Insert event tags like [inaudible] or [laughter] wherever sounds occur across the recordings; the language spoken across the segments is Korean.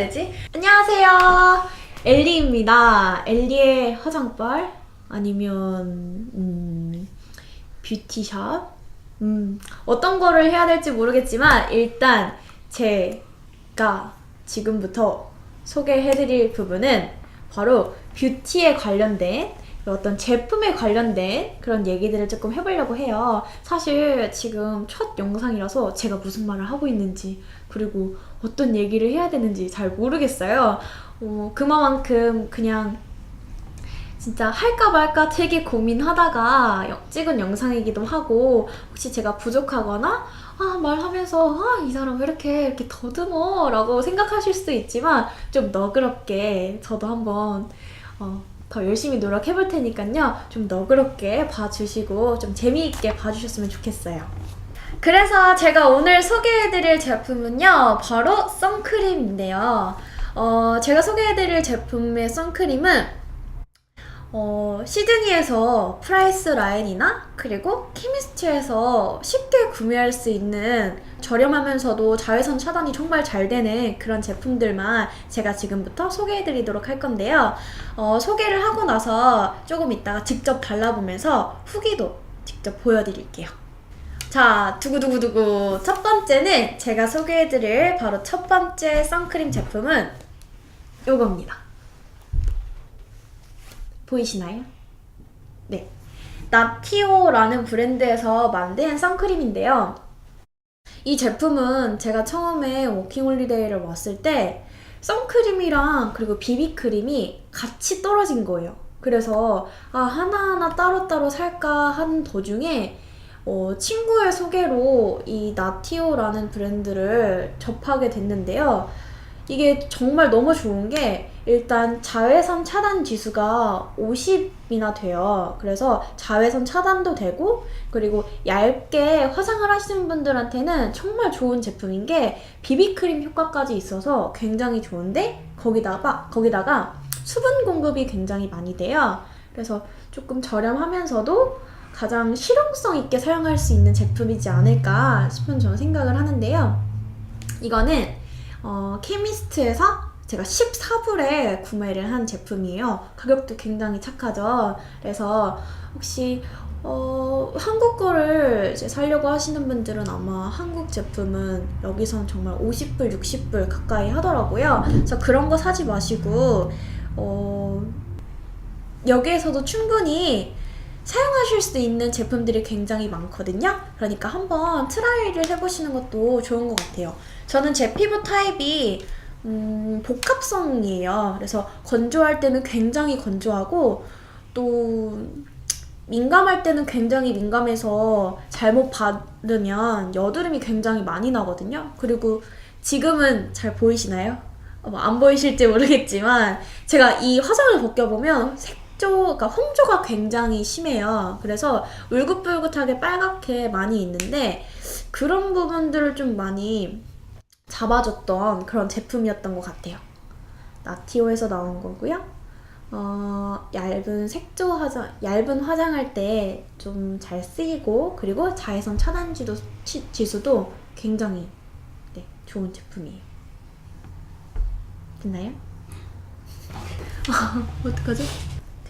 되지? 안녕하세요. 엘리입니다. 엘리의 화장빨 아니면 음, 뷰티샵 음, 어떤 거를 해야 될지 모르겠지만 일단 제가 지금부터 소개해드릴 부분은 바로 뷰티에 관련된 어떤 제품에 관련된 그런 얘기들을 조금 해보려고 해요. 사실 지금 첫 영상이라서 제가 무슨 말을 하고 있는지 그리고 어떤 얘기를 해야 되는지 잘 모르겠어요. 어, 그만큼 그냥 진짜 할까 말까 되게 고민하다가 여- 찍은 영상이기도 하고 혹시 제가 부족하거나 아 말하면서 아 이 사람 왜 이렇게 이렇게 더듬어 라고 생각하실 수도 있지만 좀 너그럽게 저도 한번 어, 더 열심히 노력해 볼 테니까요. 좀 너그럽게 봐주시고 좀 재미있게 봐주셨으면 좋겠어요. 그래서 제가 오늘 소개해드릴 제품은요 바로 선크림인데요. 어, 제가 소개해드릴 제품의 선크림은 어, 시드니에서 프라이스 라인이나 그리고 케미스트에서 쉽게 구매할 수 있는 저렴하면서도 자외선 차단이 정말 잘 되는 그런 제품들만 제가 지금부터 소개해 드리도록 할 건데요. 어, 소개를 하고 나서 조금 이따가 직접 발라보면서 후기도 직접 보여드릴게요. 자, 두구두구두구. 첫 번째는 제가 소개해 드릴 바로 첫 번째 선크림 제품은 요겁니다. 보이시나요? 네. 나티오라는 브랜드에서 만든 선크림인데요. 이 제품은 제가 처음에 워킹홀리데이를 왔을 때 선크림이랑 그리고 비비크림이 같이 떨어진 거예요. 그래서 아 하나하나 따로따로 살까 하는 도중에 어, 친구의 소개로 이 나티오라는 브랜드를 접하게 됐는데요. 이게 정말 너무 좋은 게 일단 자외선 차단 지수가 50이나 돼요. 그래서 자외선 차단도 되고 그리고 얇게 화장을 하시는 분들한테는 정말 좋은 제품인 게 비비크림 효과까지 있어서 굉장히 좋은데 거기다가 거기다가 수분 공급이 굉장히 많이 돼요. 그래서 조금 저렴하면서도 가장 실용성 있게 사용할 수 있는 제품이지 않을까 싶은 저는 생각을 하는데요. 이거는 어, 케미스트에서 제가 14불에 구매를 한 제품이에요. 가격도 굉장히 착하죠. 그래서 혹시 어, 한국 거를 이제 사려고 하시는 분들은 아마 한국 제품은 여기선 정말 50불, 60불 가까이 하더라고요. 그래서 그런 거 사지 마시고 어, 여기에서도 충분히 사용하실 수 있는 제품들이 굉장히 많거든요. 그러니까 한번 트라이를 해보시는 것도 좋은 것 같아요. 저는 제 피부 타입이 음, 복합성이에요. 그래서 건조할 때는 굉장히 건조하고 또 민감할 때는 굉장히 민감해서 잘못 바르면 여드름이 굉장히 많이 나거든요. 그리고 지금은 잘 보이시나요? 어, 뭐안 보이실지 모르겠지만 제가 이 화장을 벗겨보면 색 조, 그러니까 홍조가 굉장히 심해요. 그래서 울긋불긋하게 빨갛게 많이 있는데 그런 부분들을 좀 많이 잡아줬던 그런 제품이었던 것 같아요. 나티오에서 나온 거고요. 어, 얇은 색조 화장, 얇은 화장할 때 좀 잘 쓰이고 그리고 자외선 차단 지도, 치- 지수도 굉장히 네, 좋은 제품이에요. 됐나요? [laughs] 어떡하죠?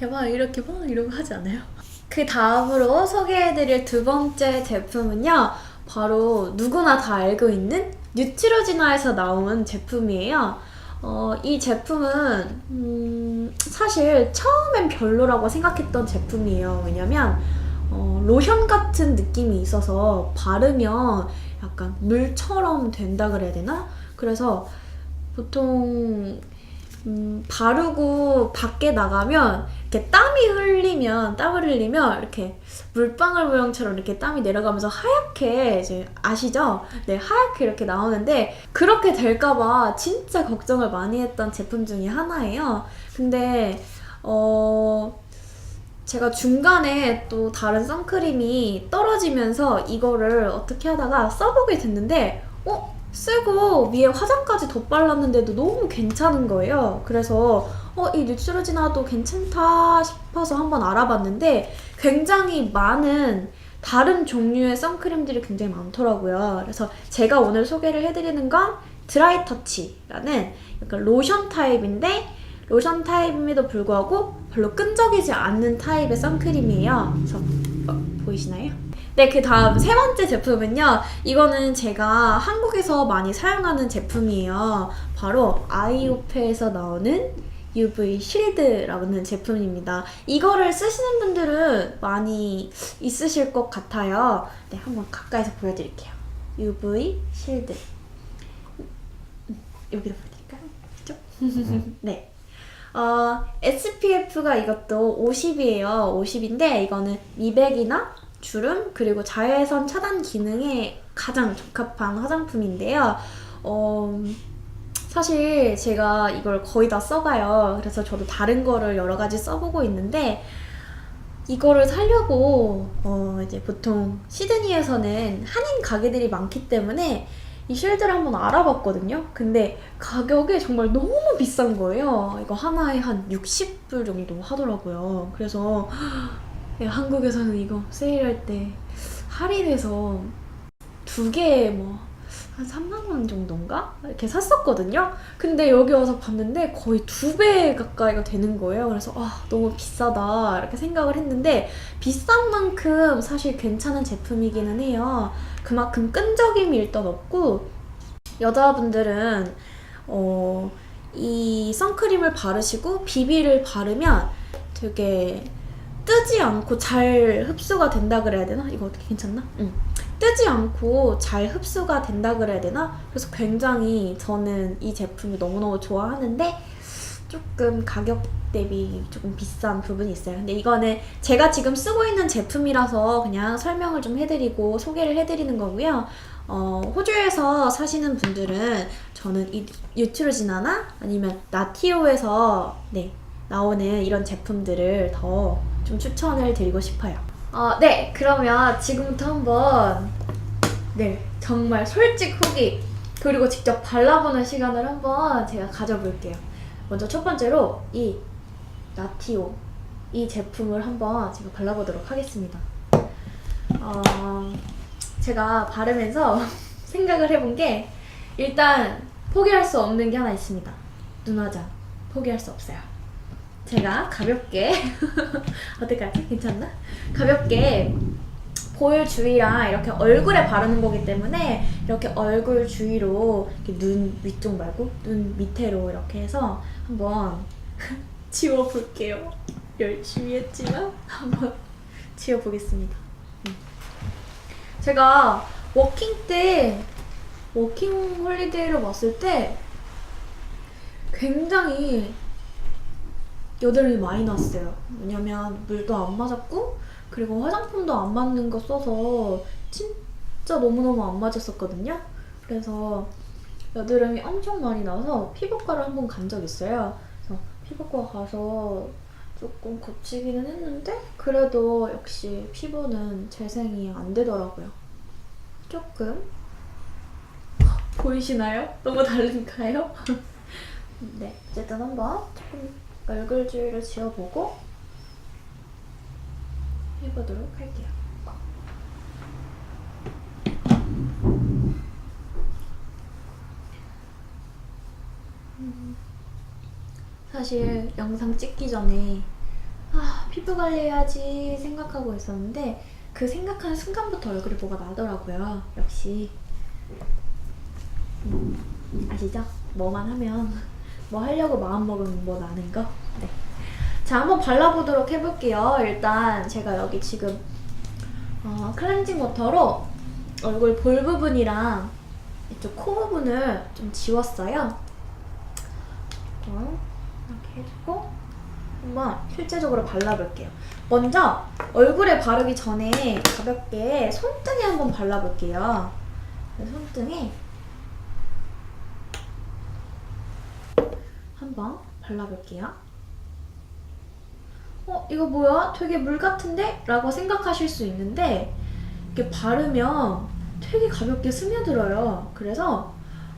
대박 이렇게 막 이러고 하지 않아요? 그 다음으로 소개해드릴 두 번째 제품은요. 바로 누구나 다 알고 있는 뉴트로지나에서 나온 제품이에요. 어, 이 제품은 음, 사실 처음엔 별로라고 생각했던 제품이에요. 왜냐면 어, 로션 같은 느낌이 있어서 바르면 약간 물처럼 된다 그래야 되나? 그래서 보통 음, 바르고 밖에 나가면 이렇게 땀이 흘리면 땀을 흘리면 이렇게 물방울 모양처럼 이렇게 땀이 내려가면서 하얗게 이제 아시죠? 네 하얗게 이렇게 나오는데 그렇게 될까봐 진짜 걱정을 많이 했던 제품 중에 하나예요. 근데 어 제가 중간에 또 다른 선크림이 떨어지면서 이거를 어떻게 하다가 써보게 됐는데 어 쓰고 위에 화장까지 덧발랐는데도 너무 괜찮은 거예요. 그래서 어, 이 뉴트로지나도 괜찮다 싶어서 한번 알아봤는데 굉장히 많은 다른 종류의 선크림들이 굉장히 많더라고요. 그래서 제가 오늘 소개를 해드리는 건 드라이 터치라는 약간 로션 타입인데 로션 타입임에도 불구하고 별로 끈적이지 않는 타입의 선크림이에요. 그래서 어, 보이시나요? 네, 그 다음 세 번째 제품은요. 이거는 제가 한국에서 많이 사용하는 제품이에요. 바로 아이오페에서 나오는 UV 실드라는 제품입니다. 이거를 쓰시는 분들은 많이 있으실 것 같아요. 네, 한번 가까이서 보여드릴게요. UV 실드. 여기다 보여드릴까요? 그죠? [laughs] 네. 어, SPF가 이것도 50이에요. 50인데 이거는 미백이나 주름 그리고 자외선 차단 기능에 가장 적합한 화장품인데요. 어, 사실 제가 이걸 거의 다 써가요. 그래서 저도 다른 거를 여러 가지 써보고 있는데 이거를 사려고 어, 이제 보통 시드니에서는 한인 가게들이 많기 때문에 이 쉴드를 한번 알아봤거든요. 근데 가격이 정말 너무 비싼 거예요. 이거 하나에 한 60불 정도 하더라고요. 그래서 야, 한국에서는 이거 세일할 때 할인해서 두 개에 뭐 한 3만 원 정도인가? 이렇게 샀었거든요. 근데 여기 와서 봤는데 거의 두 배 가까이가 되는 거예요. 그래서 아, 너무 비싸다 이렇게 생각을 했는데 비싼 만큼 사실 괜찮은 제품이기는 해요. 그만큼 끈적임이 일단 없고 여자분들은 어, 이 선크림을 바르시고 비비를 바르면 되게 뜨지 않고 잘 흡수가 된다 그래야 되나? 이거 어떻게 괜찮나? 응. 뜨지 않고 잘 흡수가 된다 그래야 되나? 그래서 굉장히 저는 이 제품을 너무너무 좋아하는데 조금 가격 대비 조금 비싼 부분이 있어요. 근데 이거는 제가 지금 쓰고 있는 제품이라서 그냥 설명을 좀 해드리고 소개를 해드리는 거고요. 어, 호주에서 사시는 분들은 저는 이 유트로지나나 아니면 나티오에서 네, 나오는 이런 제품들을 더 좀 추천을 드리고 싶어요. 어, 네, 그러면 지금부터 한번 네, 정말 솔직 후기 그리고 직접 발라보는 시간을 한번 제가 가져볼게요. 먼저 첫 번째로 이 나티오 이 제품을 한번 제가 발라보도록 하겠습니다. 어, 제가 바르면서 [laughs] 생각을 해본 게 일단 포기할 수 없는 게 하나 있습니다. 눈화장 포기할 수 없어요. 제가 가볍게 [laughs] 어떡하지? 괜찮나? 가볍게 볼 주위랑 이렇게 얼굴에 바르는 거기 때문에 이렇게 얼굴 주위로 이렇게 눈 위쪽 말고 눈 밑에로 이렇게 해서 한번 [laughs] 지워볼게요. 열심히 했지만 한번 [laughs] 지워보겠습니다. 음. 제가 워킹 때 워킹 홀리데이를 왔을 때 굉장히 여드름이 많이 났어요. 왜냐면 물도 안 맞았고 그리고 화장품도 안 맞는 거 써서 진짜 너무너무 안 맞았었거든요. 그래서 여드름이 엄청 많이 나서 피부과를 한 번 간 적 있어요. 그래서 피부과 가서 조금 고치기는 했는데 그래도 역시 피부는 재생이 안 되더라고요. 조금 보이시나요? 너무 다른가요? [laughs] 네, 어쨌든 한번 조금 얼굴 주위를 지워보고 해보도록 할게요. 음, 사실 영상 찍기 전에 아, 피부 관리해야지 생각하고 있었는데 그 생각하는 순간부터 얼굴에 뭐가 나더라고요. 역시 음, 아시죠? 뭐만 하면 뭐 하려고 마음 먹으면 뭐 나는 거. 네. 자, 한번 발라보도록 해볼게요. 일단 제가 여기 지금 어, 클렌징 워터로 얼굴 볼 부분이랑 이쪽 코 부분을 좀 지웠어요. 어, 이렇게 해주고 한번 실제적으로 발라볼게요. 먼저 얼굴에 바르기 전에 가볍게 손등에 한번 발라볼게요. 네, 손등에 한번 발라볼게요. 어, 이거 뭐야? 되게 물 같은데? 라고 생각하실 수 있는데, 이렇게 바르면 되게 가볍게 스며들어요. 그래서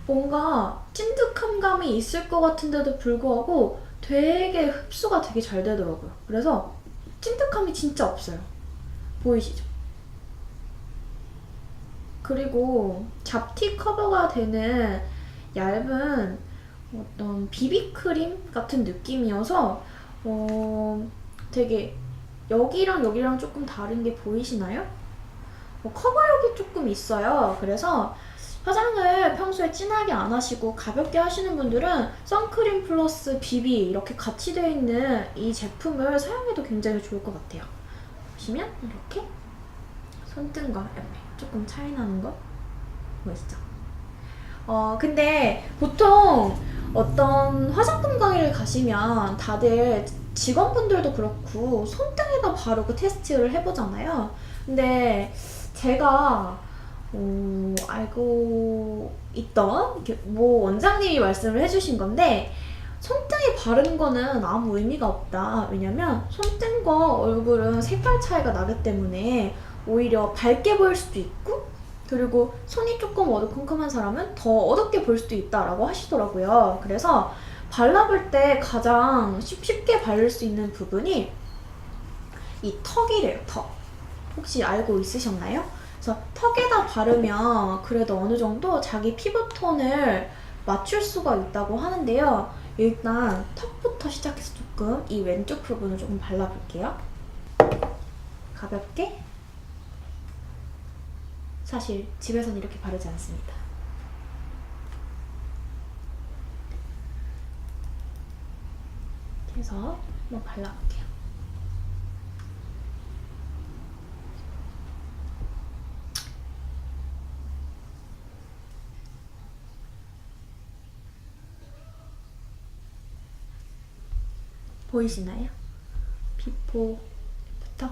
뭔가 찐득한 감이 있을 것 같은데도 불구하고 되게 흡수가 되게 잘 되더라고요. 그래서 찐득함이 진짜 없어요. 보이시죠? 그리고 잡티 커버가 되는 얇은 어떤 비비크림 같은 느낌이어서 어, 되게 여기랑 여기랑 조금 다른 게 보이시나요? 뭐 커버력이 조금 있어요. 그래서 화장을 평소에 진하게 안 하시고 가볍게 하시는 분들은 선크림 플러스 비비 이렇게 같이 되어 있는 이 제품을 사용해도 굉장히 좋을 것 같아요. 보시면 이렇게 손등과 옆에 조금 차이 나는 거 보이시죠? 어 근데 보통 어떤 화장품 가게를 가시면 다들 직원분들도 그렇고 손등에다 바르고 테스트를 해보잖아요. 근데 제가 어, 알고 있던 뭐 원장님이 말씀을 해주신 건데 손등에 바르는 거는 아무 의미가 없다. 왜냐면 손등과 얼굴은 색깔 차이가 나기 때문에 오히려 밝게 보일 수도 있고 그리고 손이 조금 어두컴컴한 사람은 더 어둡게 보일 수도 있다라고 하시더라고요. 그래서 발라볼 때 가장 쉽, 쉽게 바를 수 있는 부분이 이 턱이래요, 턱. 혹시 알고 있으셨나요? 그래서 턱에다 바르면 그래도 어느 정도 자기 피부톤을 맞출 수가 있다고 하는데요. 일단 턱부터 시작해서 조금 이 왼쪽 부분을 조금 발라볼게요. 가볍게. 사실 집에서는 이렇게 바르지 않습니다. 그래서 한번 발라볼게요. 보이시나요? 비포부터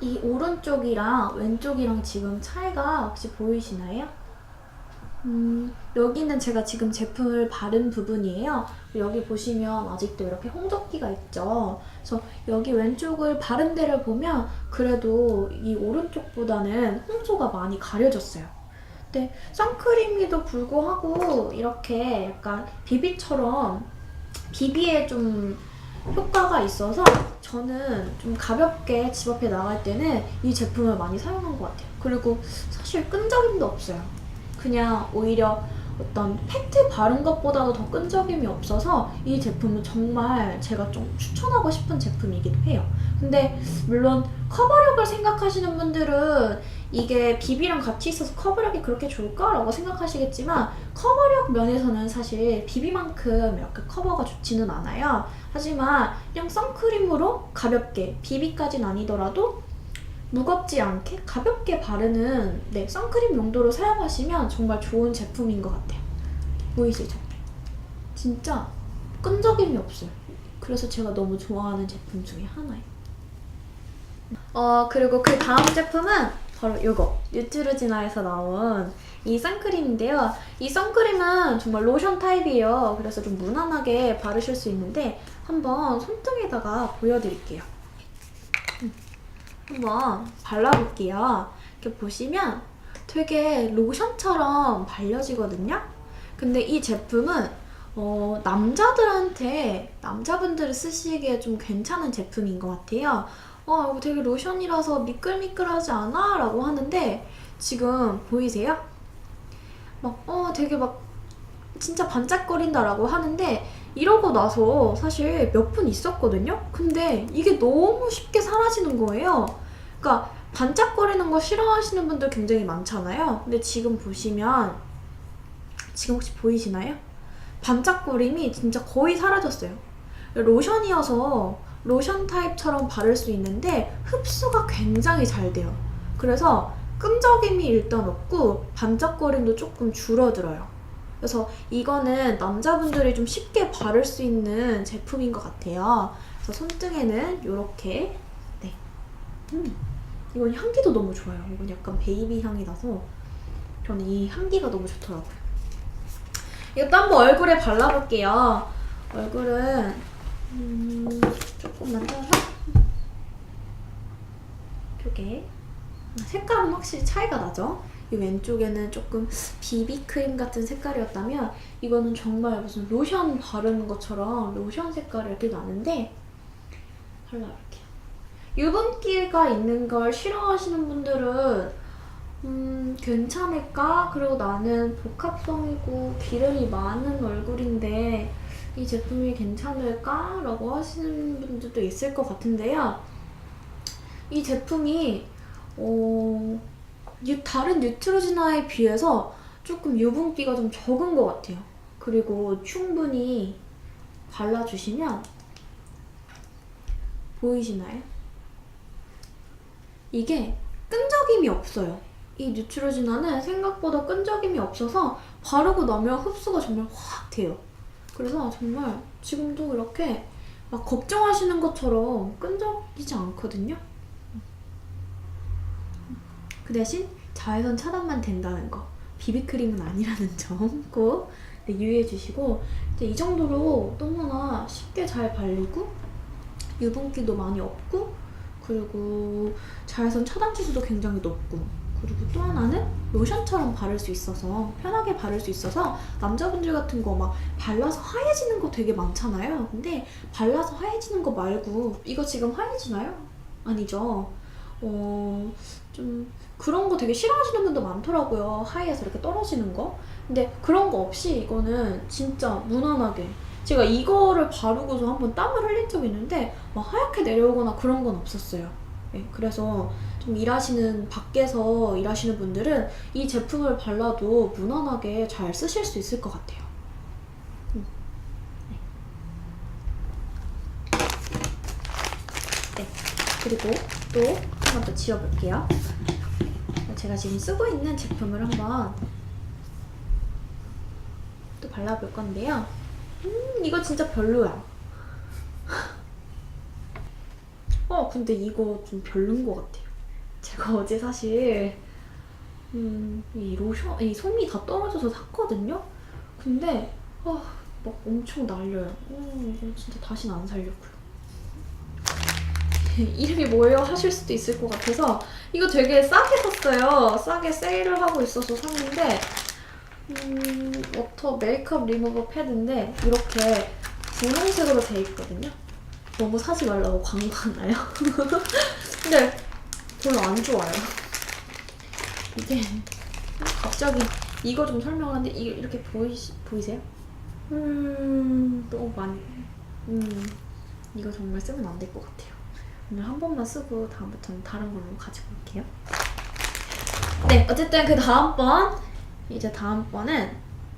이 오른쪽이랑 왼쪽이랑 지금 차이가 혹시 보이시나요? 음, 여기는 제가 지금 제품을 바른 부분이에요. 여기 보시면 아직도 이렇게 홍조기가 있죠. 그래서 여기 왼쪽을 바른 데를 보면 그래도 이 오른쪽보다는 홍조가 많이 가려졌어요. 근데 선크림에도 불구하고 이렇게 약간 비비처럼 비비에 좀 효과가 있어서 저는 좀 가볍게 집 앞에 나갈 때는 이 제품을 많이 사용한 것 같아요. 그리고 사실 끈적임도 없어요. 그냥 오히려 어떤 팩트 바른 것보다도 더 끈적임이 없어서 이 제품은 정말 제가 좀 추천하고 싶은 제품이기도 해요. 근데 물론 커버력을 생각하시는 분들은 이게 비비랑 같이 있어서 커버력이 그렇게 좋을까라고 생각하시겠지만 커버력 면에서는 사실 비비만큼 이렇게 커버가 좋지는 않아요. 하지만 그냥 선크림으로 가볍게 비비까지는 아니더라도 무겁지 않게 가볍게 바르는 네, 선크림 용도로 사용하시면 정말 좋은 제품인 것 같아요. 보이시죠? 진짜 끈적임이 없어요. 그래서 제가 너무 좋아하는 제품 중에 하나예요. 어, 그리고 그 다음 제품은 바로 이거 뉴트로지나에서 나온 이 선크림인데요. 이 선크림은 정말 로션 타입이에요. 그래서 좀 무난하게 바르실 수 있는데 한번 손등에다가 보여드릴게요. 음, 한번 발라볼게요. 이렇게 보시면 되게 로션처럼 발려지거든요. 근데 이 제품은 어, 남자들한테 남자분들이 쓰시기에 좀 괜찮은 제품인 것 같아요. 어, 이거 되게 로션이라서 미끌미끌하지 않아? 라고 하는데 지금 보이세요? 막, 어, 되게 막 진짜 반짝거린다라고 하는데 이러고 나서 사실 몇 분 있었거든요? 근데 이게 너무 쉽게 사라지는 거예요. 그러니까 반짝거리는 거 싫어하시는 분들 굉장히 많잖아요. 근데 지금 보시면 지금 혹시 보이시나요? 반짝거림이 진짜 거의 사라졌어요. 로션이어서 로션 타입처럼 바를 수 있는데 흡수가 굉장히 잘 돼요. 그래서 끈적임이 일단 없고 반짝거림도 조금 줄어들어요. 그래서 이거는 남자분들이 좀 쉽게 바를 수 있는 제품인 것 같아요. 그래서 손등에는 이렇게 네. 음, 이건 향기도 너무 좋아요. 이건 약간 베이비 향이 나서 저는 이 향기가 너무 좋더라고요. 이것도 한번 얼굴에 발라볼게요. 얼굴은 음, 조금 만져서 이렇게 색감은 확실히 차이가 나죠? 이 왼쪽에는 조금 비비크림 같은 색깔이었다면 이거는 정말 무슨 로션 바르는 것처럼 로션 색깔이 이렇게 나는데 발라볼게요. 유분기가 있는 걸 싫어하시는 분들은 음, 괜찮을까? 그리고 나는 복합성이고 기름이 많은 얼굴인데 이 제품이 괜찮을까? 라고 하시는 분들도 있을 것 같은데요. 이 제품이 어, 유- 다른 뉴트로지나에 비해서 조금 유분기가 좀 적은 것 같아요. 그리고 충분히 발라주시면 보이시나요? 이게 끈적임이 없어요. 이 뉴트로지나는 생각보다 끈적임이 없어서 바르고 나면 흡수가 정말 확 돼요. 그래서 정말 지금도 이렇게 막 걱정하시는 것처럼 끈적이지 않거든요. 그 대신 자외선 차단만 된다는 거. 비비크림은 아니라는 점 [laughs] 꼭 네, 유의해 주시고 이제 이 정도로 너무나 쉽게 잘 발리고 유분기도 많이 없고 그리고 자외선 차단 지수도 굉장히 높고 그리고 또 하나는 로션처럼 바를 수 있어서 편하게 바를 수 있어서 남자분들 같은 거 막 발라서 하얘지는 거 되게 많잖아요. 근데 발라서 하얘지는 거 말고 이거 지금 하얘지나요? 아니죠. 어, 좀 그런 거 되게 싫어하시는 분도 많더라고요. 하얘서 이렇게 떨어지는 거. 근데 그런 거 없이 이거는 진짜 무난하게 제가 이거를 바르고서 한번 땀을 흘린 적이 있는데 막 하얗게 내려오거나 그런 건 없었어요. 예, 그래서 좀 일하시는 밖에서 일하시는 분들은 이 제품을 발라도 무난하게 잘 쓰실 수 있을 것 같아요. 음. 네. 네. 그리고 또 한번 더 지워볼게요. 제가 지금 쓰고 있는 제품을 한번 또 발라볼 건데요. 음, 이거 진짜 별로야. 어, 근데 이거 좀 별론 것 같아요. 제가 어제 사실, 음, 이 로션, 이 솜이 다 떨어져서 샀거든요? 근데, 아, 막 엄청 날려요. 음, 이거 진짜 다시는 안 살려고요. [laughs] 이름이 뭐예요? 하실 수도 있을 것 같아서 이거 되게 싸게 샀어요. 싸게 세일을 하고 있어서 샀는데 음, 워터 메이크업 리무버 패드인데 이렇게 분홍색으로 돼 있거든요. 너무 사지 말라고 광고하나요? [laughs] 근데 별로 안 좋아요. 이게 갑자기 이거 좀 설명하는데 이게 이렇게 보이시, 보이세요? 음 너무 많이 음 이거 정말 쓰면 안 될 것 같아요. 오늘 한 번만 쓰고 다음부터는 다른 걸로 가지고 올게요. 네, 어쨌든 그 다음번 이제 다음번은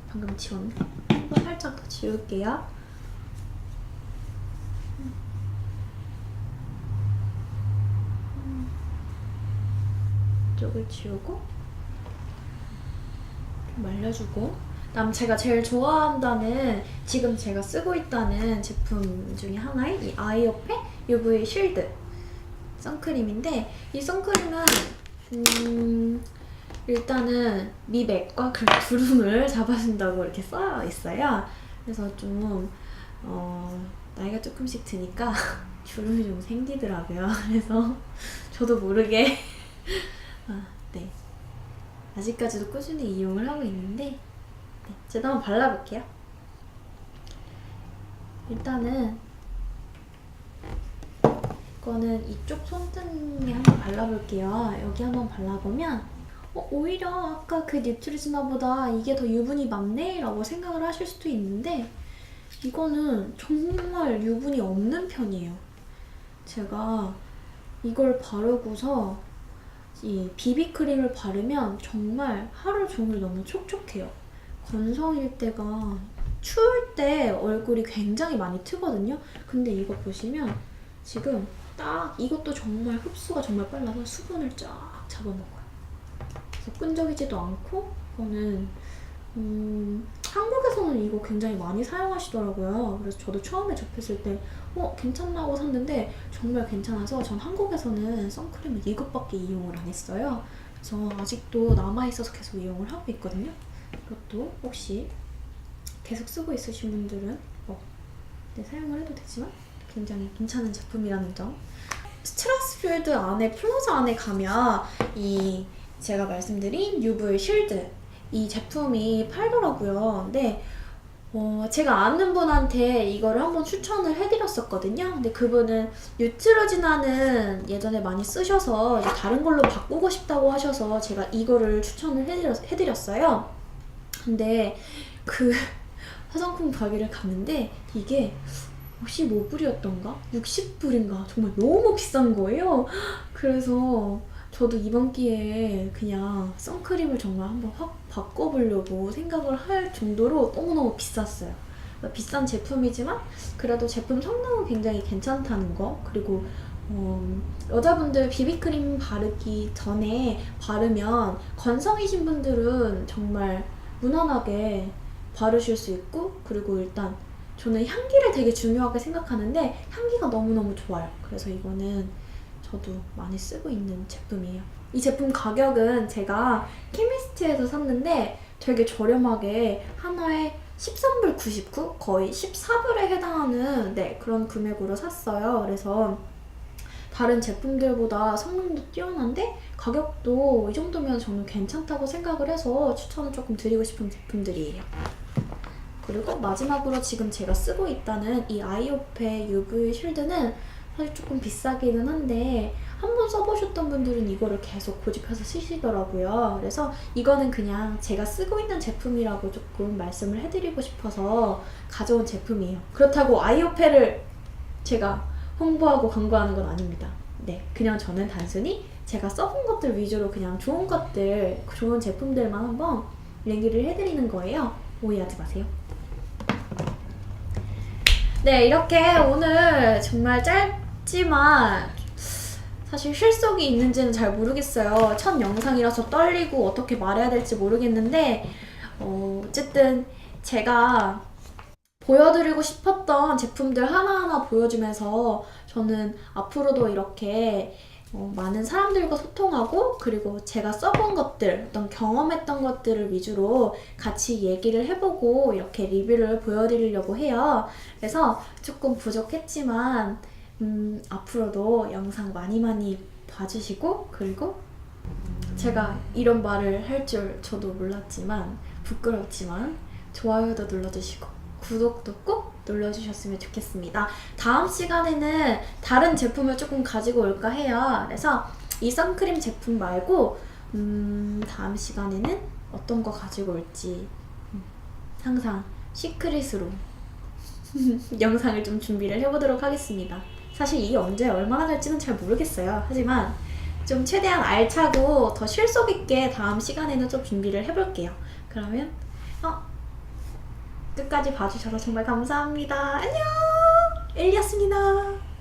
방금 지웠네. 한번 살짝 더 지울게요. 쪽을 지우고 좀 말려주고 그다음 제가 제일 좋아한다는 지금 제가 쓰고 있다는 제품 중에 하나인 이 아이오페 UV 쉴드 선크림인데 이 선크림은 음, 일단은 미백과 그 주름을 [laughs] 잡아준다고 이렇게 써 있어요. 그래서 좀 어, 나이가 조금씩 드니까 [laughs] 주름이 좀 생기더라고요. [laughs] 그래서 저도 모르게 아, 네 아직까지도 꾸준히 이용을 하고 있는데 네, 제가 한번 발라볼게요. 일단은 이거는 이쪽 손등에 한번 발라볼게요. 여기 한번 발라보면 어, 오히려 아까 그 뉴트리지나보다 이게 더 유분이 많네? 라고 생각을 하실 수도 있는데 이거는 정말 유분이 없는 편이에요. 제가 이걸 바르고서 이 비비크림을 바르면 정말 하루 종일 너무 촉촉해요. 건성일 때가 추울 때 얼굴이 굉장히 많이 트거든요. 근데 이거 보시면 지금 딱 이것도 정말 흡수가 정말 빨라서 수분을 쫙. 그래서 끈적이지도 않고 이거는 음, 한국에서는 이거 굉장히 많이 사용하시더라고요. 그래서 저도 처음에 접했을 때 어, 괜찮나고 샀는데 정말 괜찮아서 전 한국에서는 선크림을 이것밖에 이용을 안 했어요. 그래서 아직도 남아있어서 계속 이용을 하고 있거든요. 이것도 혹시 계속 쓰고 있으신 분들은 뭐 네, 사용을 해도 되지만 굉장히 괜찮은 제품이라는 점. 스트라스필드 안에 플러자 안에 가면 이 제가 말씀드린 UV 쉴드 이 제품이 팔더라고요. 근데 어, 제가 아는 분한테 이거를 한번 추천을 해드렸었거든요. 근데 그분은 뉴트로지나는 예전에 많이 쓰셔서 다른 걸로 바꾸고 싶다고 하셔서 제가 이거를 추천을 해드렸, 해드렸어요. 근데 그 [laughs] 화장품 가게를 갔는데 이게 55불이었던가? 60불인가? 정말 너무 비싼 거예요. [gasps] 그래서 저도 이번 기회에 그냥 선크림을 정말 한번 확 바꿔보려고 생각을 할 정도로 너무너무 비쌌어요. 그러니까 비싼 제품이지만 그래도 제품 성능은 굉장히 괜찮다는 거 그리고 어, 여자분들 비비크림 바르기 전에 바르면 건성이신 분들은 정말 무난하게 바르실 수 있고 그리고 일단 저는 향기를 되게 중요하게 생각하는데 향기가 너무너무 좋아요. 그래서 이거는 저도 많이 쓰고 있는 제품이에요. 이 제품 가격은 제가 케미스트에서 샀는데 되게 저렴하게 하나에 13불 99? 거의 14불에 해당하는 네, 그런 금액으로 샀어요. 그래서 다른 제품들보다 성능도 뛰어난데 가격도 이 정도면 저는 괜찮다고 생각을 해서 추천을 조금 드리고 싶은 제품들이에요. 그리고 마지막으로 지금 제가 쓰고 있다는 이 아이오페 UV 쉴드는 사실 조금 비싸기는 한데 한 번 써보셨던 분들은 이거를 계속 고집해서 쓰시더라고요. 그래서 이거는 그냥 제가 쓰고 있는 제품이라고 조금 말씀을 해드리고 싶어서 가져온 제품이에요. 그렇다고 아이오페를 제가 홍보하고 광고하는 건 아닙니다. 네, 그냥 저는 단순히 제가 써본 것들 위주로 그냥 좋은 것들, 좋은 제품들만 한번 얘기를 해드리는 거예요. 오해하지 마세요. 네, 이렇게 오늘 정말 짧 지만 사실 실속이 있는지는 잘 모르겠어요. 첫 영상이라서 떨리고 어떻게 말해야 될지 모르겠는데 어, 어쨌든 제가 보여드리고 싶었던 제품들 하나하나 보여주면서 저는 앞으로도 이렇게 어, 많은 사람들과 소통하고 그리고 제가 써본 것들, 어떤 경험했던 것들을 위주로 같이 얘기를 해보고 이렇게 리뷰를 보여드리려고 해요. 그래서 조금 부족했지만 음, 앞으로도 영상 많이 많이 봐주시고 그리고 제가 이런 말을 할 줄 저도 몰랐지만 부끄럽지만 좋아요도 눌러주시고 구독도 꼭 눌러주셨으면 좋겠습니다. 다음 시간에는 다른 제품을 조금 가지고 올까 해요. 그래서 이 선크림 제품 말고 음, 다음 시간에는 어떤 거 가지고 올지 음, 항상 시크릿으로 [laughs] 영상을 좀 준비를 해보도록 하겠습니다. 사실 이게 언제 얼마나 갈지는 잘 모르겠어요. 하지만 좀 최대한 알차고 더 실속 있게 다음 시간에는 좀 준비를 해볼게요. 그러면 어, 끝까지 봐주셔서 정말 감사합니다. 안녕! 엘리였습니다.